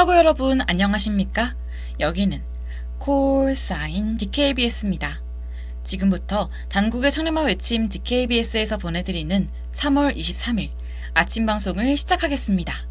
하고 여러분 안녕하십니까? 여기는 콜사인 DKBS입니다. 지금부터 단국의 청렴한 외침 DKBS에서 보내드리는 3월 23일 아침 방송을 시작하겠습니다.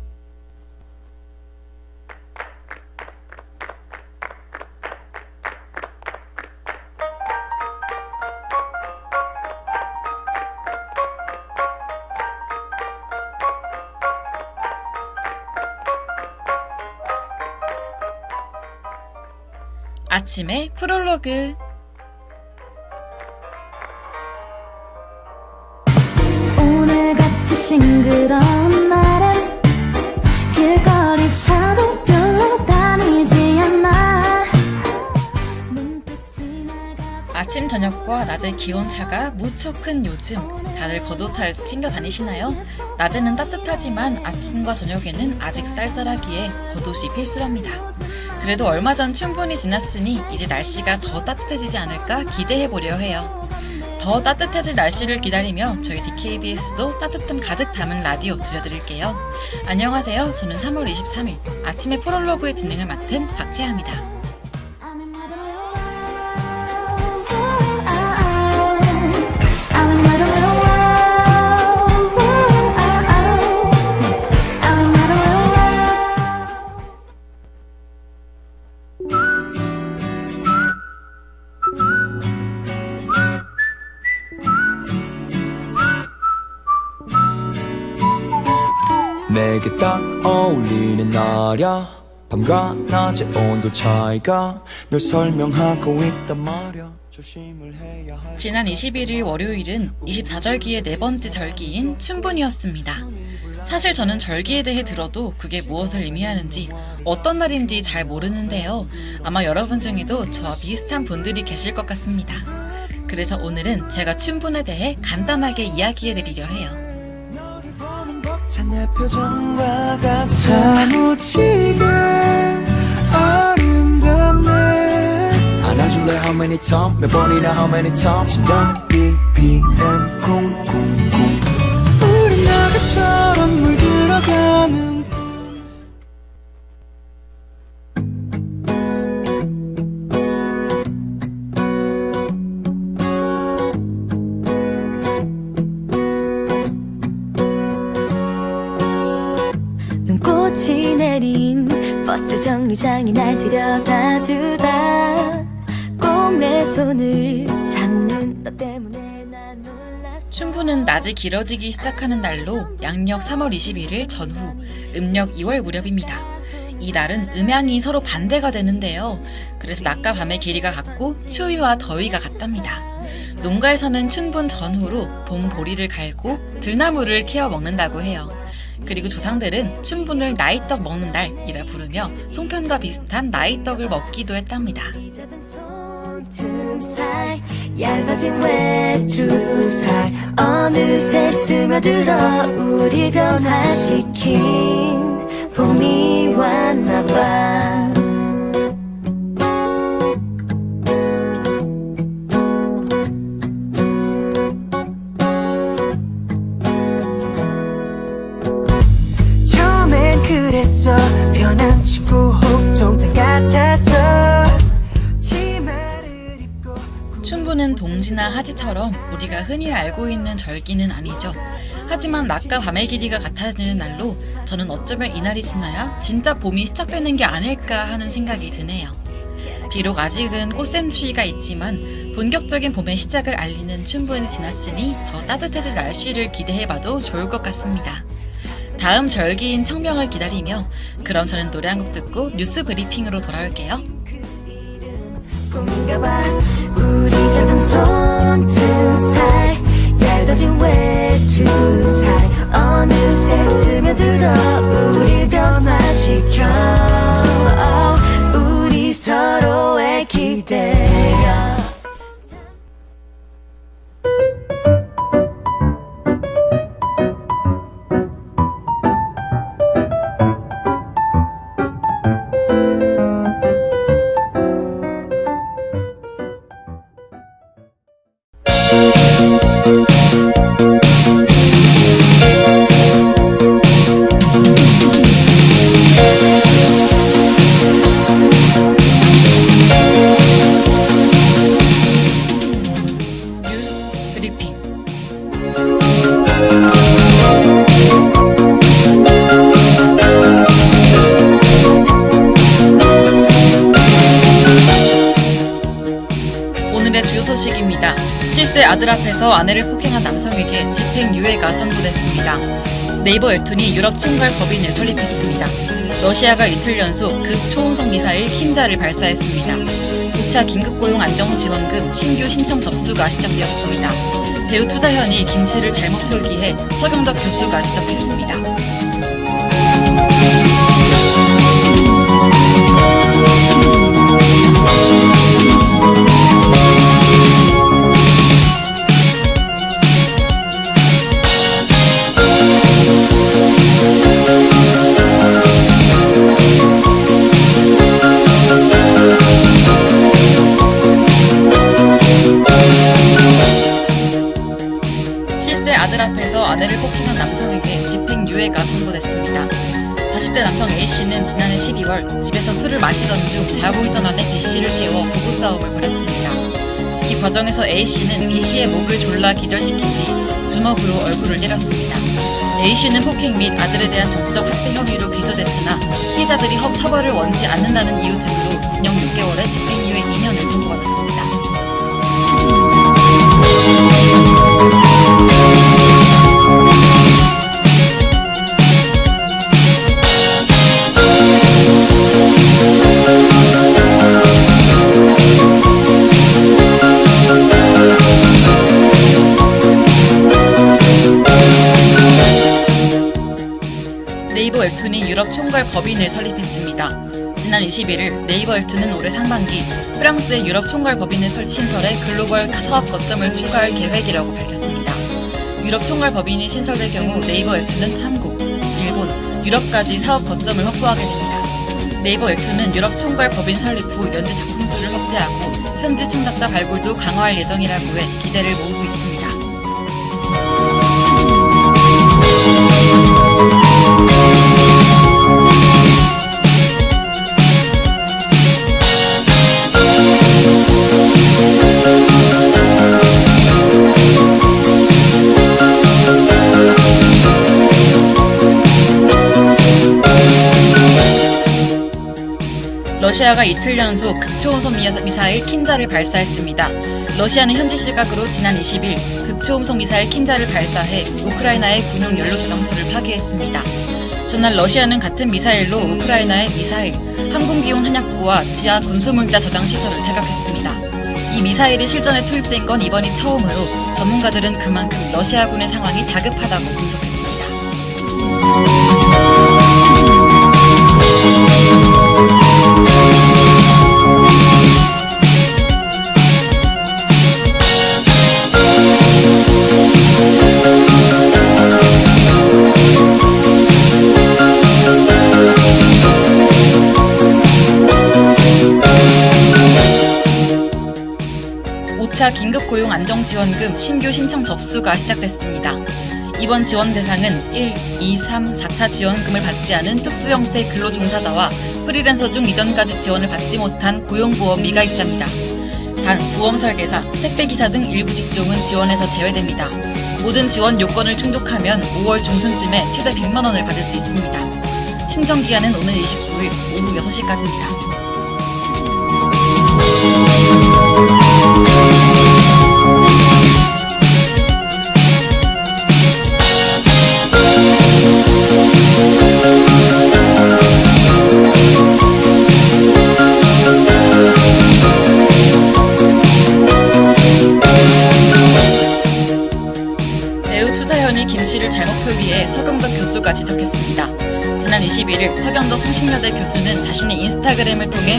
아침의 프롤로그 오늘같이 싱그러운 날엔 길거리 차도 별로 다니지 않나 아침 저녁과 낮의 기온차가 무척 큰 요즘 다들 겉옷 잘 챙겨 다니시나요? 낮에는 따뜻하지만 아침과 저녁에는 아직 쌀쌀하기에 겉옷이 필수랍니다. 그래도 얼마 전 충분히 지났으니 이제 날씨가 더 따뜻해지지 않을까 기대해 보려 해요. 더 따뜻해질 날씨를 기다리며 저희 DKBS도 따뜻함 가득 담은 라디오 들려드릴게요. 안녕하세요. 저는 3월 23일 아침의 프롤로그의 진행을 맡은 박채아입니다. 날이야 밤과 낮의 온도 차이가 널 설명하고 있단 말야 조심을 해야 할 지난 21일 월요일은 24절기의 네 번째 절기인 춘분이었습니다. 사실 저는 절기에 대해 들어도 그게 무엇을 의미하는지 어떤 날인지 잘 모르는데요. 아마 여러분 중에도 저와 비슷한 분들이 계실 것 같습니다. 그래서 오늘은 제가 춘분에 대해 간단하게 이야기해 드리려 해요. 벅찬 내 표정과 같아 사무치게 아름답네 안아줄래? How many time 몇 번이나 how many time 심장 BPM 쿵쿵쿵. 우린 나가처럼 물들어가는 눈꽃이 내린 버스 정류장이 날 데려다 주다 꼭 내 손을 잡는 너 때문에 난 놀랐어 춘분은 낮이 길어지기 시작하는 날로 양력 3월 21일 전후, 음력 2월 무렵입니다. 이 날은 음양이 서로 반대가 되는데요. 그래서 낮과 밤의 길이가 같고 추위와 더위가 같답니다. 농가에서는 춘분 전후로 봄 보리를 갈고 들나무를 캐어 먹는다고 해요. 그리고 조상들은 춘분을 나이떡 먹는 날이라 부르며 송편과 비슷한 나이떡을 먹기도 했답니다. 손틈 사 하지처럼 우리가 흔히 알고 있는 절기는 아니죠. 하지만 낮과 밤의 길이가 같아지는 날로 저는 어쩌면 이날이 지나야 진짜 봄이 시작되는 게 아닐까 하는 생각이 드네요. 비록 아직은 꽃샘추위가 있지만 본격적인 봄의 시작을 알리는 춘분이 지났으니 더 따뜻해질 날씨를 기대해봐도 좋을 것 같습니다. 다음 절기인 청명을 기다리며 그럼 저는 노래 한 곡 듣고 뉴스 브리핑으로 돌아올게요. 작은 사이 얇아진 외투 사이 어느새 스며들어 우리 변화시켜. 우리 서로의 기대야 아내를 폭행한 남성에게 집행유예가 선고됐습니다. 네이버 웹툰이 유럽 총괄 법인을 설립했습니다. 러시아가 이틀 연속 극 초음속 미사일 킨자를 발사했습니다. 5차 긴급고용 안정지원금 신규 신청 접수가 시작되었습니다. 배우 투자현이 김치를 잘못 표기해 서경덕 교수가 지적했습니다. 집행유예가 선고됐습니다. 40대 남성 A씨는 지난해 12월 집에서 술을 마시던 중 자고 있던 아내 B씨를 깨워 부부싸움을 벌였습니다. 이 과정에서 A씨는 B씨의 목을 졸라 기절시킨 뒤 주먹으로 얼굴을 때렸습니다. A씨는 폭행 및 아들에 대한 정치적 학대 혐의로 기소됐으나 피해자들이 처벌을 원치 않는다는 이유 등으로 징역 6개월에 집행유예 2년을 선고받았습니다. 법인을 설립했습니다. 지난 21일 네이버 웹툰은 올해 상반기 프랑스의 유럽 총괄 법인을 설- 신설해 글로벌 사업 거점을 추가할 계획이라고 밝혔습니다. 유럽 총괄 법인이 신설될 경우 네이버 웹툰은 한국, 일본, 유럽까지 사업 거점을 확보하게 됩니다. 네이버 웹툰은 유럽 총괄 법인 설립 후 연재 작품 수를 확대하고 현지 창작자 발굴도 강화할 예정이라고 해 기대를 모으고 러시아가 이틀 연속 극초음속 미- 미사일 킨자를 발사했습니다. 러시아는 현지 시각으로 지난 20일 극초음속 미사일 킨자를 발사해 우크라이나의 군용 연료 저장소를 파괴했습니다. 전날 러시아는 같은 미사일로 우크라이나의 미사일, 항공기온 한약부와 지하 군수물자 저장 시설을 타격했습니다. 이 미사일이 실전에 투입된 건 이번이 처음으로 전문가들은 그만큼 러시아군의 상황이 다급하다고 분석했습니다. 고용 안정지원금 신규 신청 접수가 시작됐습니다. 이번 지원 대상은 1, 2, 3, 4차 지원금을 받지 않은 특수 형태 근로 종사자와 프리랜서 중 이전까지 지원을 받지 못한 고용보험 미가입자입니다. 단, 보험 설계사, 택배기사 등 일부 직종은 지원에서 제외됩니다. 모든 지원 요건을 충족하면 5월 중순쯤에 최대 100만 원을 받을 수 있습니다. 신청 기간은 오는 29일 오후 6시까지입니다.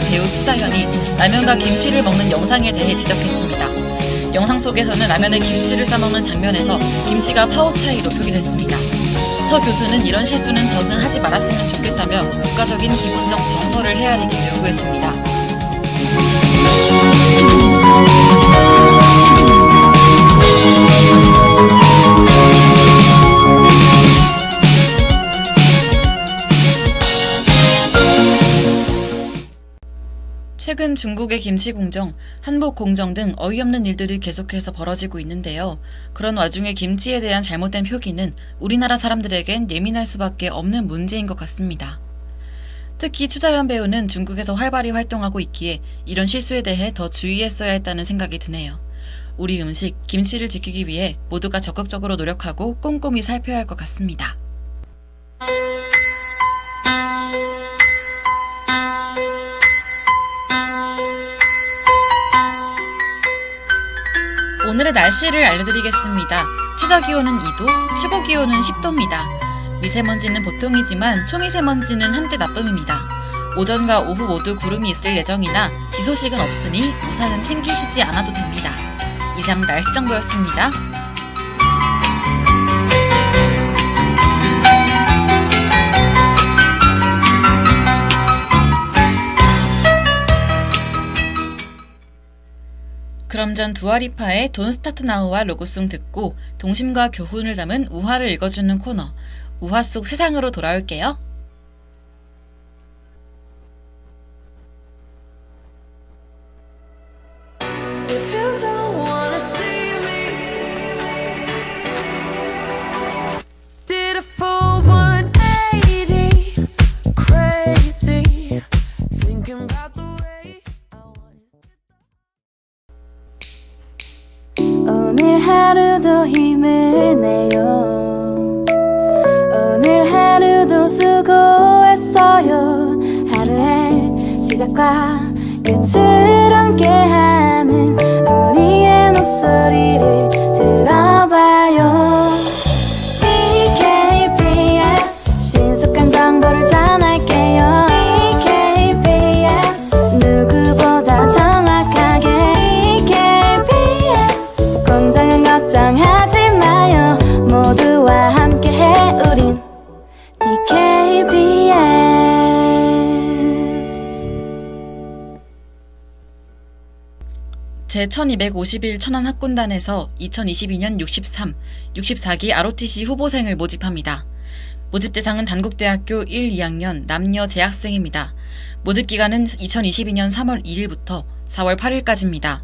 배우 추자현이 라면과 김치를 먹는 영상에 대해 지적했습니다. 영상 속에서는 라면에 김치를 싸먹는 장면에서 김치가 파워 차이로 표기됐습니다. 서 교수는 이런 실수는 더는 하지 말았으면 좋겠다며 국가적인 기본적 정서를 헤아리길 요구했습니다. 최근 중국의 김치 공정, 한복 공정 등 어이없는 일들이 계속해서 벌어지고 있는데요. 그런 와중에 김치에 대한 잘못된 표기는 우리나라 사람들에겐 예민할 수밖에 없는 문제인 것 같습니다. 특히 추자연 배우는 중국에서 활발히 활동하고 있기에 이런 실수에 대해 더 주의했어야 했다는 생각이 드네요. 우리 음식, 김치를 지키기 위해 모두가 적극적으로 노력하고 꼼꼼히 살펴야 할 것 같습니다. 오늘의 날씨를 알려드리겠습니다. 최저 기온은 2도, 최고 기온은 10도입니다. 미세먼지는 보통이지만 초미세먼지는 한때 나쁨입니다. 오전과 오후 모두 구름이 있을 예정이나 비 소식은 없으니 우산은 챙기시지 않아도 됩니다. 이상 날씨 정보였습니다. 그럼 전 두아리파의 돈 스타트 나우와 로고송 듣고 동심과 교훈을 담은 우화를 읽어주는 코너 우화 속 세상으로 돌아올게요. 오늘 하루도 힘을 내요. 오늘 하루도 수고했어요. 하루의 시작과 끝을 함께하는 우리의 목소리를 제1251 천안 학군단에서 2022년 63, 64기 ROTC 후보생을 모집합니다. 모집 대상은 단국대학교 1, 2학년 남녀 재학생입니다. 모집 기간은 2022년 3월 1일부터 4월 8일까지입니다.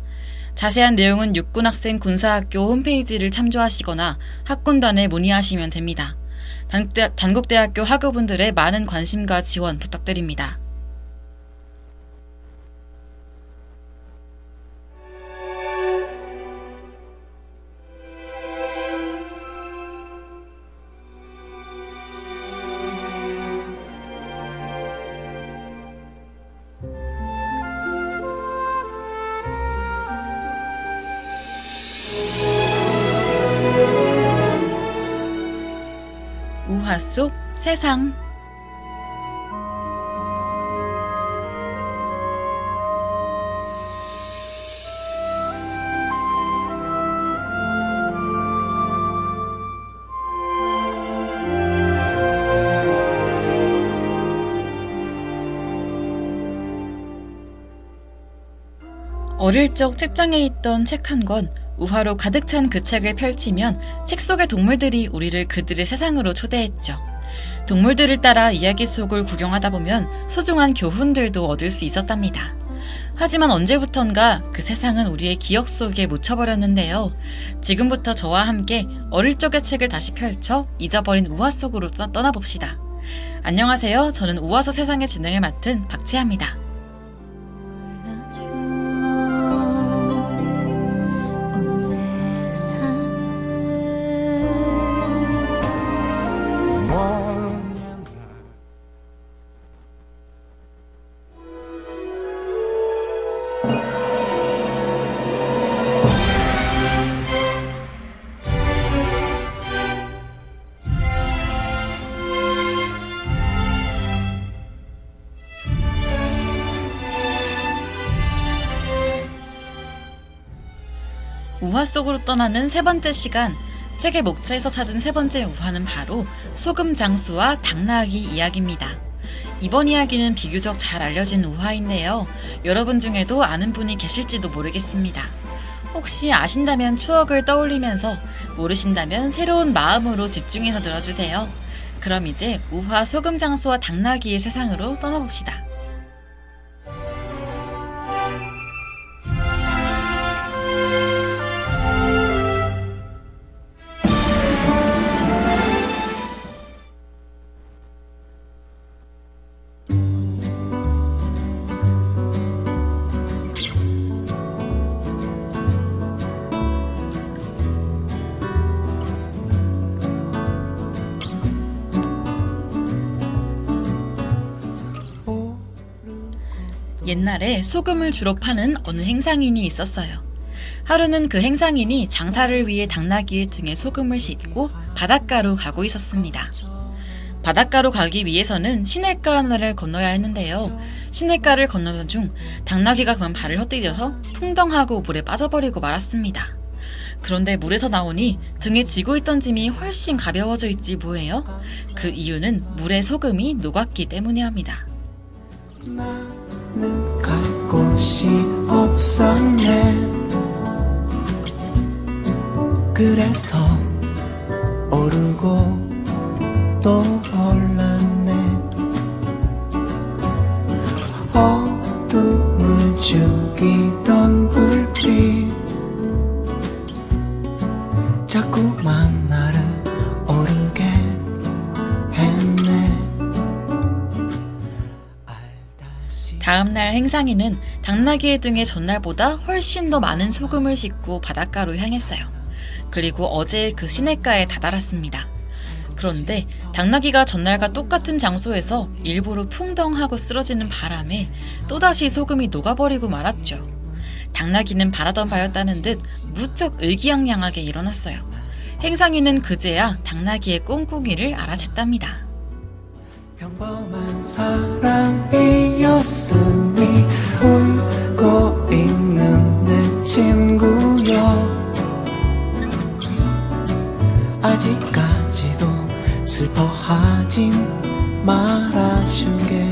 자세한 내용은 육군학생 군사학교 홈페이지를 참조하시거나 학군단에 문의하시면 됩니다. 단국대, 단국대학교 학우분들의 많은 관심과 지원 부탁드립니다. 우화 속 세상. 어릴 적 책장에 있던 책 한 권, 우화로 가득 찬 그 책을 펼치면 책 속의 동물들이 우리를 그들의 세상으로 초대했죠. 동물들을 따라 이야기 속을 구경하다 보면 소중한 교훈들도 얻을 수 있었답니다. 하지만 언제부턴가 그 세상은 우리의 기억 속에 묻혀버렸는데요. 지금부터 저와 함께 어릴 적의 책을 다시 펼쳐 잊어버린 우화 속으로 떠- 떠나봅시다. 안녕하세요. 저는 우화소 세상의 진행을 맡은 박지아입니다. 우화 속으로 떠나는 세 번째 시간. 책의 목차에서 찾은 세 번째 우화는 바로 소금 장수와 당나귀 이야기입니다. 이번 이야기는 비교적 잘 알려진 우화인데요. 여러분 중에도 아는 분이 계실지도 모르겠습니다. 혹시 아신다면 추억을 떠올리면서 모르신다면 새로운 마음으로 집중해서 들어주세요. 그럼 이제 우화 소금 장수와 당나귀의 세상으로 떠나봅시다. 옛날에 소금을 주로 파는 어느 행상인이 있었어요. 하루는 그 행상인이 장사를 위해 당나귀의 등에 소금을 싣고 바닷가로 가고 있었습니다. 바닷가로 가기 위해서는 시냇가 하나를 건너야 했는데요. 시냇가를 건너던 중 당나귀가 그만 발을 헛디뎌서 풍덩하고 물에 빠져버리고 말았습니다. 그런데 물에서 나오니 등에 지고 있던 짐이 훨씬 가벼워져 있지 뭐예요? 그 이유는 물에 소금이 녹았기 때문이랍니다. 나는 갈 곳이 없었네. 그래서 오르고 또 올랐네. 어둠을 죽이던 불빛 다음날 행상이는 당나귀의 등에 전날보다 훨씬 더 많은 소금을 싣고 바닷가로 향했어요. 그리고 어제 그 시냇가에 다다랐습니다. 그런데 당나귀가 전날과 똑같은 장소에서 일부러 풍덩하고 쓰러지는 바람에 또다시 소금이 녹아버리고 말았죠. 당나귀는 바라던 바였다는 듯 무척 의기양양하게 일어났어요. 행상이는 그제야 당나귀의 꽁꽁이를 알아챘답니다. 평범한 사랑이었으니 울고 있는 내 친구여. 아직까지도 슬퍼하진 말아주게.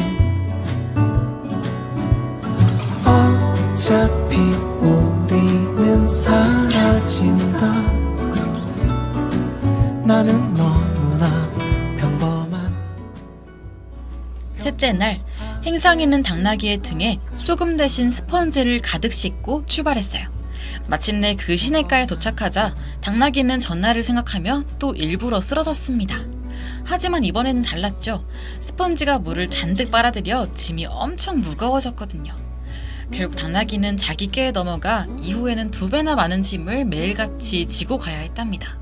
어차피 우리는 사라진다. 나는 너 셋째 날, 행상이는 당나귀의 등에 소금 대신 스펀지를 가득 싣고 출발했어요. 마침내 그 시냇가에 도착하자 당나귀는 전날을 생각하며 또 일부러 쓰러졌습니다. 하지만 이번에는 달랐죠. 스펀지가 물을 잔뜩 빨아들여 짐이 엄청 무거워졌거든요. 결국 당나귀는 자기 꾀에 넘어가 이후에는 두 배나 많은 짐을 매일같이 지고 가야 했답니다.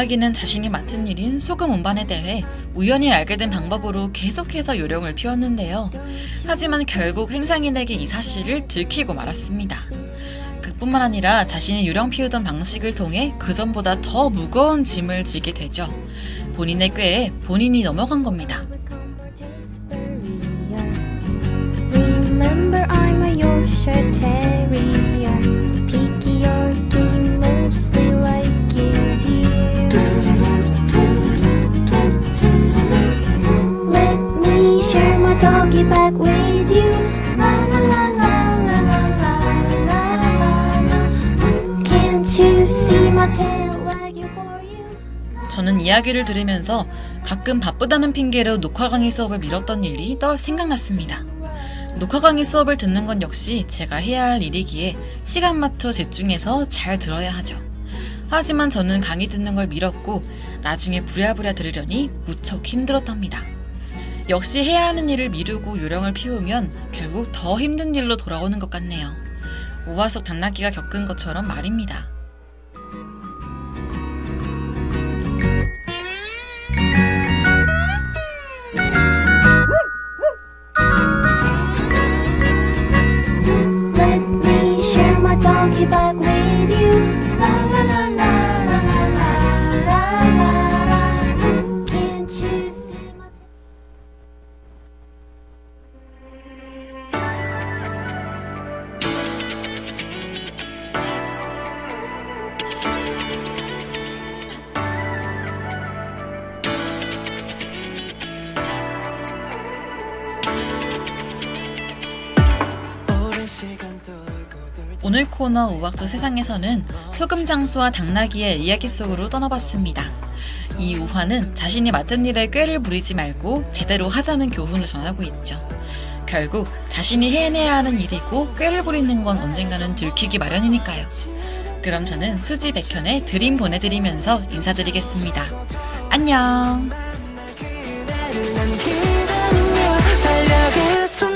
당나귀는 자신이 맡은 일인 소금 운반에 대해 우연히 알게 된 방법으로 계속해서 요령을 피웠는데요. 하지만 결국 행상인에게 이 사실을 들키고 말았습니다. 그뿐만 아니라 자신이 요령 피우던 방식을 통해 그 전보다 더 무거운 짐을 지게 되죠. 본인의 꾀에 본인이 넘어간 겁니다. Doggy bag with you. La la la la la la la la la la. Can't you see my tail? 저는 이야기를 들으면서 가끔 바쁘다는 핑계로 녹화 강의 수업을 미뤘던 일이 떠 생각났습니다. 녹화 강의 수업을 듣는 건 역시 제가 해야 할 일이기에 시간 맞춰 집중해서 잘 들어야 하죠. 하지만 저는 강의 듣는 걸 미뤘고 나중에 부랴부랴 들으려니 무척 힘들었답니다. 역시 해야 하는 일을 미루고 요령을 피우면 결국 더 힘든 일로 돌아오는 것 같네요. 속 당나귀가 겪은 것처럼 말입니다. 코너 우악수 세상에서는 소금 장수와 당나귀의 이야기 속으로 떠나봤습니다. 이 우화는 자신이 맡은 일에 꾀를 부리지 말고 제대로 하자는 교훈을 전하고 있죠. 결국 자신이 해내야 하는 일이고 꾀를 부리는 건 언젠가는 들키기 마련이니까요. 그럼 저는 수지 백현의 드림 보내드리면서 인사드리겠습니다. 안녕!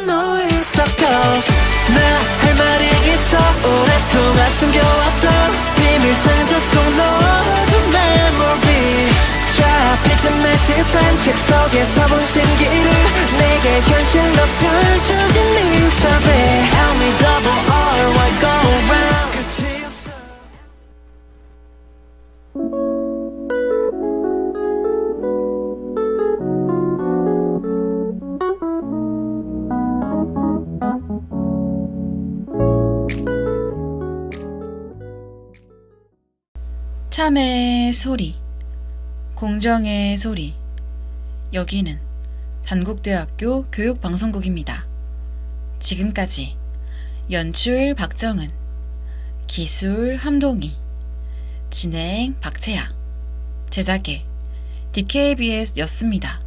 난 Ghost 나할 말이 있어. 오랫동안 숨겨왔던 비밀 상자 속 너의 memory. 잡힐 듯 말 듯한 책 속에서 본 신기를 내게 현실로 펼쳐진 네 story 참의 소리, 공정의 소리. 여기는 단국대학교 교육방송국입니다. 지금까지 연출 박정은, 기술 함동희, 진행 박채아, 제작의 DKBS였습니다.